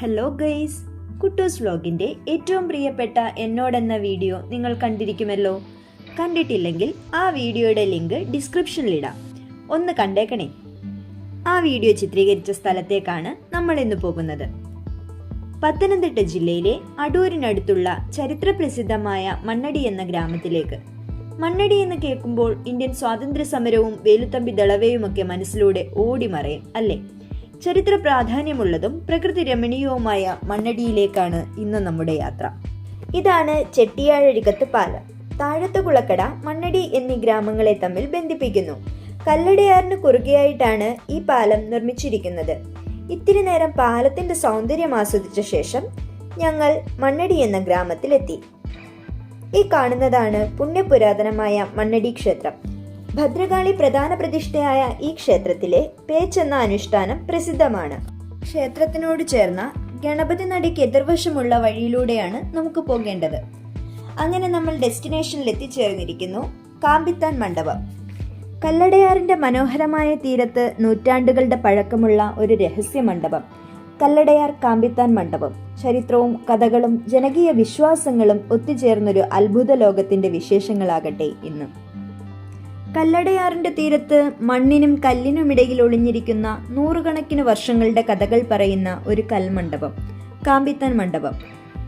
Hello guys കുട്ടൂസ് വ്ലോഗിന്റെ ഏറ്റവും പ്രിയപ്പെട്ട എന്നോടെന്ന video നിങ്ങൾ കണ്ടിരിക്കുമല്ലോ. കണ്ടിട്ടില്ലെങ്കിൽ ആ വീഡിയോയുടെ ലിങ്ക് ഡിസ്ക്രിപ്ഷനിലിടാം. ഒന്ന് കണ്ടേക്കണേ. ആ വീഡിയോ ചിത്രീകരിച്ച സ്ഥലത്തേക്കാണ് നമ്മൾ ഇന്ന് പോകുന്നത്. പത്തനംതിട്ട ജില്ലയിലെ അടൂരിനടുത്തുള്ള ചരിത്രപ്രസിദ്ധമായ മണ്ണടി എന്ന ഗ്രാമത്തിലേക്ക്. മണ്ണടി എന്ന് കേൾക്കുമ്പോൾ ഇന്ത്യൻ സ്വാതന്ത്ര്യ സമരവും വേലുത്തമ്പി ദളവയുമൊക്കെ മനസ്സിലൂടെ ഓടിമറയും അല്ലേ? ചരിത്ര പ്രാധാന്യമുള്ളതും പ്രകൃതി രമണീയവുമായ മണ്ണടിയിലേക്കാണ് ഇന്ന് നമ്മുടെ യാത്ര. ഇതാണ് ചെട്ടിയാഴരികത്ത് പാലം. താഴത്തെ കുളക്കട മണ്ണടി എന്നീ ഗ്രാമങ്ങളെ തമ്മിൽ ബന്ധിപ്പിക്കുന്നു. കല്ലടയാറിന് കുറുകെയായിട്ടാണ് ഈ പാലം നിർമ്മിച്ചിരിക്കുന്നത്. ഇത്തിരി നേരം പാലത്തിന്റെ സൗന്ദര്യം ആസ്വദിച്ച ശേഷം ഞങ്ങൾ മണ്ണടി എന്ന ഗ്രാമത്തിലെത്തി. ഈ കാണുന്നതാണ് പുണ്യപുരാതനമായ മണ്ണടി ക്ഷേത്രം. ഭദ്രകാളി പ്രധാന പ്രതിഷ്ഠയായ ഈ ക്ഷേത്രത്തിലെ പേച്ച് എന്ന അനുഷ്ഠാനം പ്രസിദ്ധമാണ്. ക്ഷേത്രത്തിനോട് ചേർന്ന ഗണപതി നടിക്ക് എതിർവശമുള്ള വഴിയിലൂടെയാണ് നമുക്ക് പോകേണ്ടത്. അങ്ങനെ നമ്മൾ ഡെസ്റ്റിനേഷനിൽ എത്തിച്ചേർന്നിരിക്കുന്നു കാമ്പിത്താൻ മണ്ഡപം. കല്ലടയാറിന്റെ മനോഹരമായ തീരത്ത് നൂറ്റാണ്ടുകളുടെ പഴക്കമുള്ള ഒരു രഹസ്യ മണ്ഡപം. കല്ലടയാർ കാമ്പിത്താൻ മണ്ഡപം. ചരിത്രവും കഥകളും ജനകീയ വിശ്വാസങ്ങളും ഒത്തുചേർന്നൊരു അത്ഭുത ലോകത്തിന്റെ വിശേഷങ്ങളാകട്ടെ ഇന്ന്. കല്ലടയാറിന്റെ തീരത്ത് മണ്ണിനും കല്ലിനുമിടയിൽ ഒളിഞ്ഞിരിക്കുന്ന നൂറുകണക്കിന് വർഷങ്ങളുടെ കഥകൾ പറയുന്ന ഒരു കൽമണ്ഡപം കാമ്പിത്തൻ മണ്ഡപം.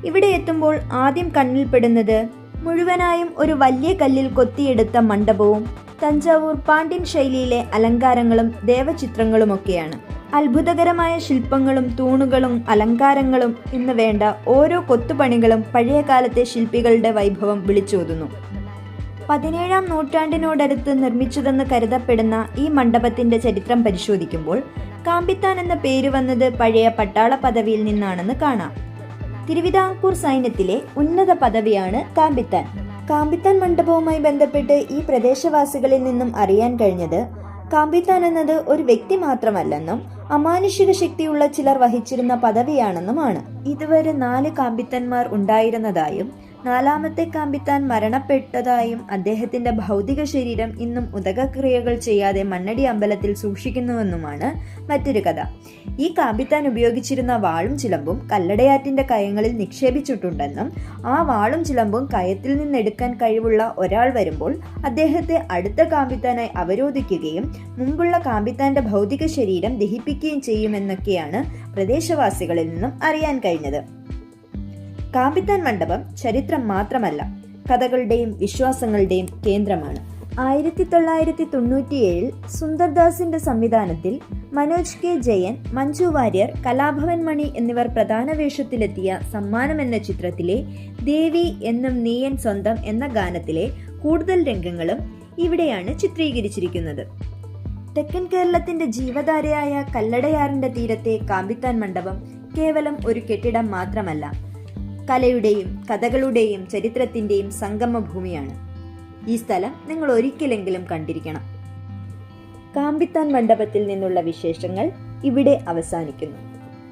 ഇവിടെ എത്തുമ്പോൾ ആദ്യം കണ്ണിൽപ്പെടുന്നത് മുഴുവനായും ഒരു വലിയ കല്ലിൽ കൊത്തിയെടുത്ത മണ്ഡപവും തഞ്ചാവൂർ പാണ്ഡ്യൻ ശൈലിയിലെ അലങ്കാരങ്ങളും ദേവചിത്രങ്ങളുമൊക്കെയാണ്. അത്ഭുതകരമായ ശില്പങ്ങളും തൂണുകളും അലങ്കാരങ്ങളും എന്ന് വേണ്ട ഓരോ കൊത്തുപണികളും പഴയകാലത്തെ ശില്പികളുടെ വൈഭവം വിളിച്ചോതുന്നു. പതിനേഴാം നൂറ്റാണ്ടിനോടടുത്ത് നിർമ്മിച്ചതെന്ന് കരുതപ്പെടുന്ന ഈ മണ്ഡപത്തിന്റെ ചരിത്രം പരിശോധിക്കുമ്പോൾ കാമ്പിത്താൻ എന്ന പേര് വന്നത് പഴയ പട്ടാള പദവിയിൽ നിന്നാണെന്ന് കാണാം. തിരുവിതാംകൂർ സൈന്യത്തിലെ ഉന്നത പദവിയാണ് കാമ്പിത്താൻ. കാമ്പിത്താൻ മണ്ഡപവുമായി ബന്ധപ്പെട്ട് ഈ പ്രദേശവാസികളിൽ നിന്നും അറിയാൻ കഴിഞ്ഞത് കാമ്പിത്താൻ എന്നത് ഒരു വ്യക്തി മാത്രമല്ലെന്നും അമാനുഷിക ശക്തിയുള്ള ചിലർ വഹിച്ചിരുന്ന പദവിയാണെന്നുമാണ്. ഇതുവരെ നാല് കാമ്പിത്തന്മാർ ഉണ്ടായിരുന്നതായും നാലാമത്തെ കാമ്പിത്താൻ മരണപ്പെട്ടതായും അദ്ദേഹത്തിന്റെ ഭൗതിക ശരീരം ഇന്നും ഉദകക്രിയകൾ ചെയ്യാതെ മണ്ണടി അമ്പലത്തിൽ സൂക്ഷിക്കുന്നുവെന്നുമാണ് മറ്റൊരു കഥ. ഈ കാമ്പിത്താൻ ഉപയോഗിച്ചിരുന്ന വാളും ചിലമ്പും കല്ലടയാറ്റിന്റെ കയങ്ങളിൽ നിക്ഷേപിച്ചിട്ടുണ്ടെന്നും ആ വാളും ചിലമ്പും കയത്തിൽ നിന്നെടുക്കാൻ കഴിവുള്ള ഒരാൾ വരുമ്പോൾ അദ്ദേഹത്തെ അടുത്ത കാമ്പിത്താനായി അവരോധിക്കുകയും മുമ്പുള്ള കാമ്പിത്താന്റെ ഭൗതിക ശരീരം ദഹിപ്പിക്കുകയും ചെയ്യുമെന്നൊക്കെയാണ് പ്രദേശവാസികളിൽ നിന്നും അറിയാൻ കഴിഞ്ഞത്. കാമ്പിത്താൻ മണ്ഡപം ചരിത്രം മാത്രമല്ല കഥകളുടെയും വിശ്വാസങ്ങളുടെയും കേന്ദ്രമാണ്. ആയിരത്തി തൊള്ളായിരത്തി തൊണ്ണൂറ്റിയേഴിൽ സുന്ദർദാസിന്റെ സംവിധാനത്തിൽ മനോജ് കെ. ജയൻ മഞ്ജു വാര്യർ കലാഭവൻ മണി എന്നിവർ പ്രധാന വേഷത്തിലെത്തിയ സമ്മാനം എന്ന ചിത്രത്തിലെ ദേവി എന്നും നീയൻ സ്വന്തം എന്ന ഗാനത്തിലെ കൂടുതൽ രംഗങ്ങളും ഇവിടെയാണ് ചിത്രീകരിച്ചിരിക്കുന്നത്. തെക്കൻ കേരളത്തിന്റെ ജീവധാരയായ കല്ലടയാറിന്റെ തീരത്തെ കാമ്പിത്താൻ മണ്ഡപം കേവലം ഒരു കെട്ടിടം മാത്രമല്ല കലയുടെയും കഥകളുടെയും ചരിത്രത്തിന്റെയും സംഗമഭൂമിയാണ്. ഈ സ്ഥലം നിങ്ങൾ ഒരിക്കലെങ്കിലും കണ്ടിരിക്കണം. കാമ്പിത്താൻ മണ്ഡപത്തിൽ നിന്നുള്ള വിശേഷങ്ങൾ ഇവിടെ അവസാനിക്കുന്നു.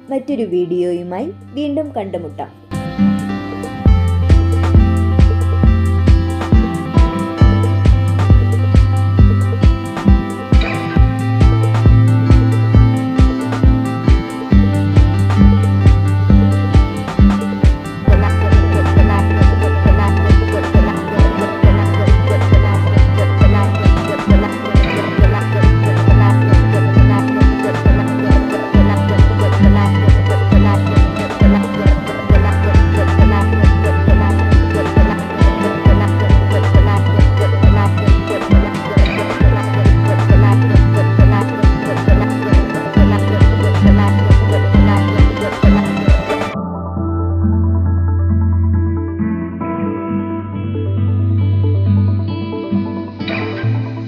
മറ്റൊരു വീഡിയോയുമായി വീണ്ടും കണ്ടുമുട്ടാം.